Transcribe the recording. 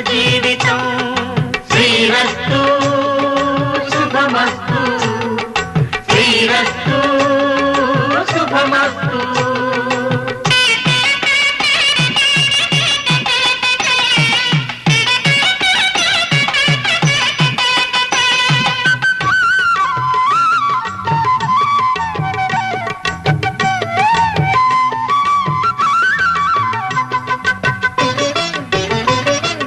జీవితం. శ్రీరస్తు శుభమస్తు శ్రీరస్తు